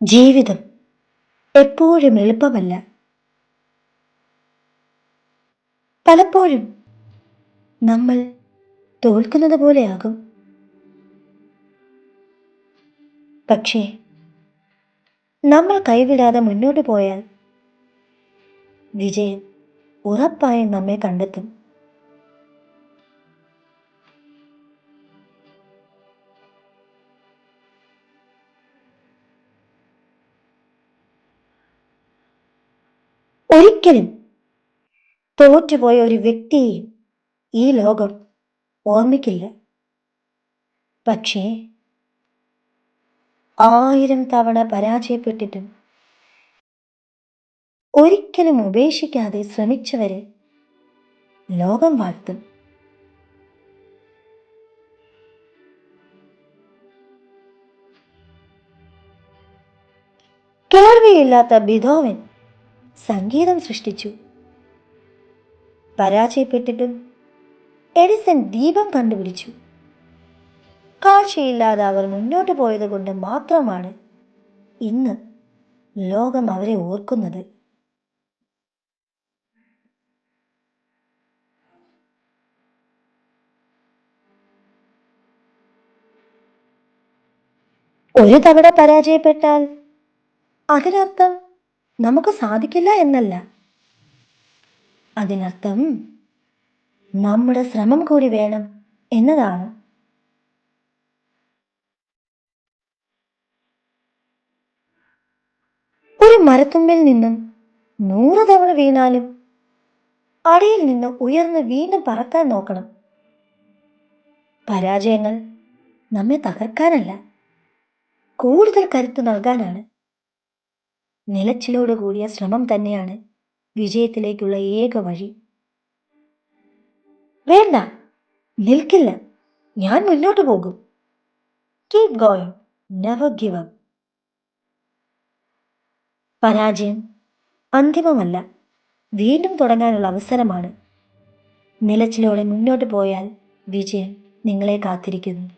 ജീവിതം എപ്പോഴും എളുപ്പമല്ല. പലപ്പോഴും നമ്മൾ തോൽക്കുന്നത് പോലെയാകും. പക്ഷേ നമ്മൾ കൈവിടാതെ മുന്നോട്ട് പോയാൽ വിജയം ഉറപ്പായും നമ്മെ കണ്ടെത്തും. ഒരിക്കലും തോറ്റുപോയ ഒരു വ്യക്തിയെയും ഈ ലോകം ഓർമ്മിക്കില്ല. പക്ഷേ ആയിരം തവണ പരാജയപ്പെട്ടിട്ടും ഒരിക്കലും ഉപേക്ഷിക്കാതെ ശ്രമിച്ചവരെ ലോകം വാഴ്ത്തും. കേൾവിയില്ലാത്ത ബിധോവൻ സംഗീതം സൃഷ്ടിച്ചു. പരാജയപ്പെട്ടിട്ടും എഡിസൺ ദീപം കണ്ടുപിടിച്ചു. കാഴ്ചയില്ലാതെ അവർ മുന്നോട്ട് പോയത് കൊണ്ട് മാത്രമാണ് ഇന്ന് ലോകം അവരെ ഓർക്കുന്നത്. ഒരു തവണ പരാജയപ്പെട്ടാൽ അതിനർത്ഥം നമുക്ക് സാധിക്കില്ല എന്നല്ല. അതിനർത്ഥം നമ്മുടെ ശ്രമം കൂടി വേണം എന്നതാണ്. ഒരു മരത്തുമ്പിൽ നിന്നും നൂറ് തവണ വീണാലും അടിയിൽ നിന്ന് ഉയർന്ന് വീണ്ടും പറക്കാൻ നോക്കണം. പരാജയങ്ങൾ നമ്മെ തകർക്കാനല്ല കൂടുതൽ കരുത്ത് നൽകാനാണ്. നിലച്ചിലോട് കൂടിയ ശ്രമം തന്നെയാണ് വിജയത്തിലേക്കുള്ള ഏക വഴി. വേണ്ട നിൽക്കില്ല. ഞാൻ മുന്നോട്ട് പോകും. Keep going never give up പരാജയം അന്തിമമല്ല. വീണ്ടും തുടങ്ങാനുള്ള അവസരമാണ്. നിലച്ചിലോടെ മുന്നോട്ട് പോയാൽ വിജയം നിങ്ങളെ കാത്തിരിക്കുന്നു.